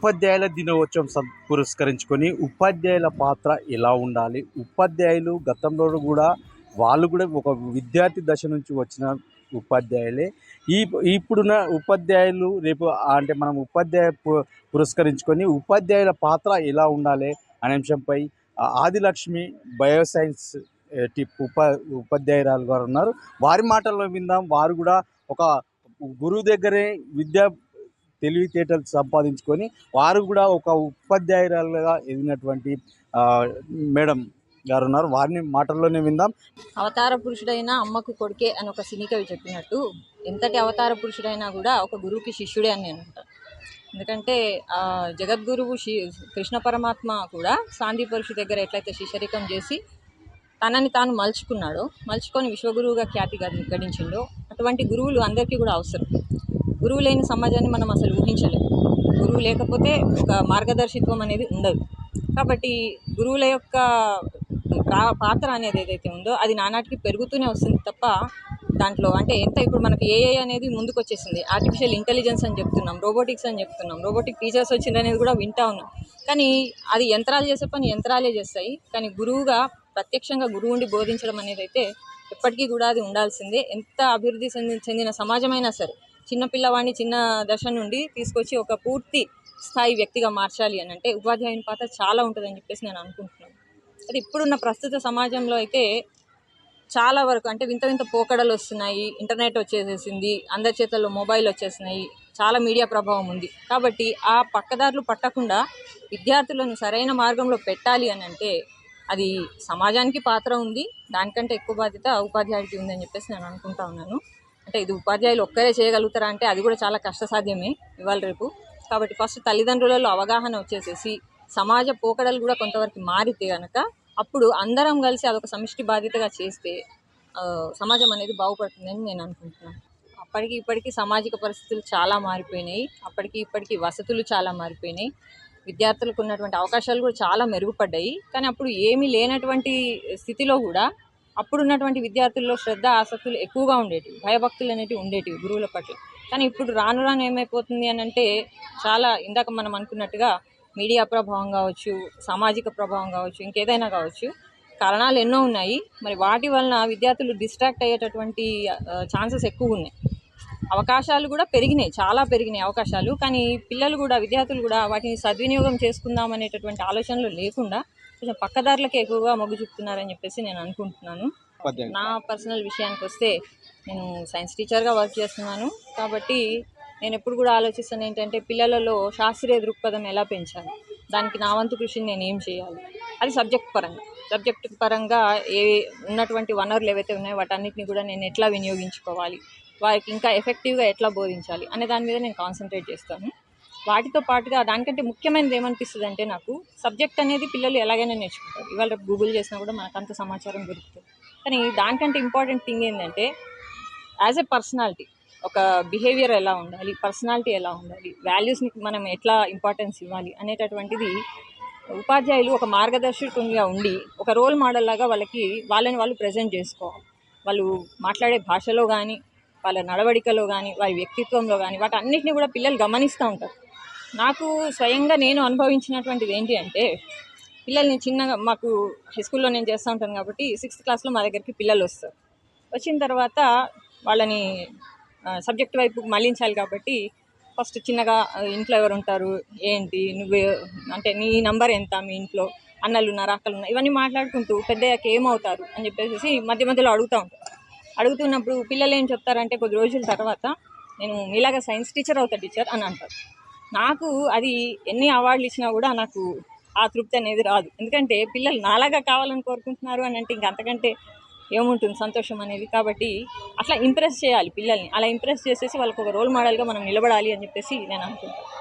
ఉపాధ్యాయుల దినోత్సవం సం- పురస్కరించుకొని ఉపాధ్యాయుల పాత్ర ఎలా ఉండాలి? ఉపాధ్యాయులు గతంలో కూడా వాళ్ళు కూడా ఒక విద్యార్థి దశ నుంచి వచ్చిన ఉపాధ్యాయులే. ఈ ఇప్పుడున్న ఉపాధ్యాయులు రేపు అంటే మనం ఉపాధ్యాయ పు- పురస్కరించుకొని ఉపాధ్యాయుల పాత్ర ఎలా ఉండాలి అనే అంశంపై ఆదిలక్ష్మి బయోసైన్స్ టిప్ ఉప ఉపాధ్యాయురాలు గారు ఉన్నారు. వారి మాటల్లో విందాం. వారు కూడా ఒక గురువు దగ్గరే విద్యా తెలివితేటలు సంపాదించుకొని వారు కూడా ఒక ఉపాధ్యాయురాలుగా ఎదిగినటువంటి మేడం గారు ఉన్నారు వారిని మాటల్లోనే విందాం. అవతార పురుషుడైన అమ్మకు కొడుకే అని ఒక సినికవి చెప్పినట్టు ఎంతటి అవతార పురుషుడైనా కూడా ఒక గురువుకి శిష్యుడే అని నేను అంటాను ఎందుకంటే జగద్గురువు శి కృష్ణ పరమాత్మ కూడా శాంతి పరుషు దగ్గర ఎట్లయితే శిష్యరికం చేసి తనని తాను మలుచుకున్నాడో మలుచుకొని విశ్వగురువుగా ఖ్యాతి గడించిండో అటువంటి గురువులు అందరికీ కూడా అవసరం. గురువు లేని సమాజాన్ని మనం అసలు ఊహించలేము గురువు లేకపోతే ఒక మార్గదర్శిత్వం అనేది ఉండదు. కాబట్టి గురువుల యొక్క ప్రా- పాత్ర అనేది ఏదైతే ఉందో అది నానాటికి పెరుగుతూనే వస్తుంది తప్ప దాంట్లో అంటే ఎంత ఇప్పుడు మనకి ఏఐ అనేది ముందుకు వచ్చేసింది ఆర్టిఫిషియల్ ఇంటెలిజెన్స్ అని చెప్తున్నాం రోబోటిక్స్ అని చెప్తున్నాం. రోబోటిక్ టీచర్స్ వచ్చింది అనేది కూడా వింటా ఉన్నాం. కానీ అది యంత్రాలు చేసే పని యంత్రాలే చేస్తాయి. కానీ గురువుగా ప్రత్యక్షంగా గురువు ఉండి బోధించడం అనేది అయితే ఎప్పటికీ కూడా అది ఉండాల్సిందే. ఎంత అభివృద్ధి చెంది చెందిన సమాజమైనా సరే. చిన్న పిల్లవాడిని చిన్న దశ నుండి తీసుకొచ్చి ఒక పూర్తి స్థాయి వ్యక్తిగా మార్చాలి అని అంటే ఉపాధ్యాయుని పాత్ర చాలా ఉంటుందని చెప్పేసి నేను అనుకుంటున్నాను. అది ఇప్పుడున్న ప్రస్తుత సమాజంలో అయితే చాలా వరకు అంటే వింత వింత పోకడలు వస్తున్నాయి ఇంటర్నెట్ వచ్చేసేసింది అందరి చేతుల్లో మొబైల్ వచ్చేసినాయి చాలా మీడియా ప్రభావం ఉంది. కాబట్టి ఆ పక్కదారులు పట్టకుండా విద్యార్థులను సరైన మార్గంలో పెట్టాలి అని అంటే అది సమాజానికి పాత్ర ఉంది దానికంటే ఎక్కువ బాధ్యత ఉపాధ్యాయుడికి ఉందని చెప్పేసి నేను అనుకుంటా ఉన్నాను. అంటే ఇది ఉపాధ్యాయులు ఒక్కరే చేయగలుగుతారా అంటే అది కూడా చాలా కష్టసాధ్యమే ఇవాళ రేపు. కాబట్టి ఫస్ట్ తల్లిదండ్రులలో అవగాహన వచ్చేసేసి సమాజ పోకడలు కూడా కొంతవరకు మారితే కనుక అప్పుడు అందరం కలిసి అదొక సమిష్టి బాధ్యతగా చేస్తే సమాజం అనేది బాగుపడుతుందని నేను అనుకుంటున్నాను. అప్పటికి ఇప్పటికీ సామాజిక పరిస్థితులు చాలా మారిపోయినాయి. అప్పటికి ఇప్పటికీ వసతులు చాలా మారిపోయినాయి. విద్యార్థులకు ఉన్నటువంటి అవకాశాలు కూడా చాలా మెరుగుపడ్డాయి. కానీ అప్పుడు ఏమీ లేనటువంటి స్థితిలో కూడా అప్పుడు ఉన్నటువంటి విద్యార్థుల్లో శ్రద్ధ ఆసక్తులు ఎక్కువగా ఉండేటివి భయభక్తులు అనేటివి ఉండేటివి గురువుల పట్ల. కానీ ఇప్పుడు రాను రాను ఏమైపోతుంది అని అంటే చాలా ఇందాక మనం అనుకున్నట్టుగా మీడియా ప్రభావం కావచ్చు సామాజిక ప్రభావం కావచ్చు ఇంకేదైనా కావచ్చు కారణాలు ఎన్నో ఉన్నాయి. మరి వాటి వలన విద్యార్థులు డిస్ట్రాక్ట్ అయ్యేటటువంటి ఛాన్సెస్ ఎక్కువ ఉన్నాయి. అవకాశాలు కూడా పెరిగినాయి చాలా పెరిగినాయి అవకాశాలు. కానీ పిల్లలు కూడా విద్యార్థులు కూడా వాటిని సద్వినియోగం చేసుకుందాం అనేటటువంటి ఆలోచనలు లేకుండా కొంచెం పక్కదారులకే ఎక్కువగా మొగ్గు చూపుతున్నారని చెప్పేసి నేను అనుకుంటున్నాను. నా పర్సనల్ విషయానికి వస్తే నేను సైన్స్ టీచర్గా వర్క్ చేస్తున్నాను. కాబట్టి నేను ఎప్పుడు కూడా ఆలోచిస్తాను ఏంటంటే పిల్లలలో శాస్త్రీయ దృక్పథం ఎలా పెంచాలి? దానికి నా వంతు కృషిని నేను ఏం చేయాలి? అది సబ్జెక్ట్ పరంగా. సబ్జెక్ట్ పరంగా ఏ ఉన్నటువంటి వనరులు ఏవైతే ఉన్నాయో వాటన్నిటిని కూడా నేను ఎట్లా వినియోగించుకోవాలి? వారికి ఇంకా ఎఫెక్టివ్గా ఎట్లా బోధించాలి? అనే దాని మీద నేను కాన్సన్ట్రేట్ చేస్తాను. వాటితో పాటుగా దానికంటే ముఖ్యమైనది ఏమనిపిస్తుంది అంటే నాకు సబ్జెక్ట్ అనేది పిల్లలు ఎలాగైనా నేర్చుకుంటారు. ఇవాళ రేపు గూగుల్ చేసినా కూడా మనకు అంత సమాచారం దొరుకుతుంది. కానీ దానికంటే ఇంపార్టెంట్ థింగ్ ఏంటంటే యాజ్ ఎ పర్సనాలిటీ ఒక బిహేవియర్ ఎలా ఉండాలి పర్సనాలిటీ ఎలా ఉండాలి వాల్యూస్ని మనం ఎట్లా ఇంపార్టెన్స్ ఇవ్వాలి అనేటటువంటిది ఉపాధ్యాయులు ఒక మార్గదర్శకునిగా ఉండి ఒక రోల్ మోడల్ లాగా వాళ్ళకి వాళ్ళని వాళ్ళు ప్రజెంట్ చేసుకోవాలి. వాళ్ళు మాట్లాడే భాషలో కానీ వాళ్ళ నడవడికలో కానీ వారి వ్యక్తిత్వంలో కానీ వాటి వాటన్నిటిని కూడా పిల్లలు గమనిస్తూ ఉంటారు. నాకు స్వయంగా నేను అనుభవించినటువంటిది ఏంటి అంటే పిల్లల్ని చిన్నగా మాకు హై స్కూల్లో నేను చేస్తూ ఉంటాను కాబట్టి సిక్స్త్ క్లాస్లో మా దగ్గరికి పిల్లలు వస్తారు. వచ్చిన తర్వాత వాళ్ళని సబ్జెక్ట్ వైపు మళ్ళించాలి కాబట్టి ఫస్ట్ చిన్నగా ఇంట్లో ఎవరు ఉంటారు? ఏంటి? నువ్వు అంటే నీ నంబర్ ఎంత మీ ఇంట్లో? అన్నలు ఉన్నారు అక్కలు ఉన్నారు ఇవన్నీ మాట్లాడుకుంటూ పెద్దయ్యాక ఏమవుతారు అని చెప్పేసి మధ్య మధ్యలో అడుగుతూ ఉంటారు. అడుగుతున్నప్పుడు పిల్లలు ఏం చెప్తారంటే కొద్ది రోజుల తర్వాత నేను మీలాగా సైన్స్ టీచర్ అవుతా టీచర్ అని అంటారు. నాకు అది ఎన్ని అవార్డులు ఇచ్చినా కూడా నాకు ఆ తృప్తి అనేది రాదు. ఎందుకంటే పిల్లలు నాలాగా కావాలని కోరుకుంటున్నారు అని అంటే ఇంక అంతకంటే ఏముంటుంది? సంతోషం అనేది. కాబట్టి అట్లా ఇంప్రెస్ చేయాలి పిల్లల్ని. అలా ఇంప్రెస్ చేసేసి వాళ్ళకి ఒక రోల్ మోడల్గా మనం నిలబడాలి అని చెప్పేసి నేను అనుకుంటున్నాను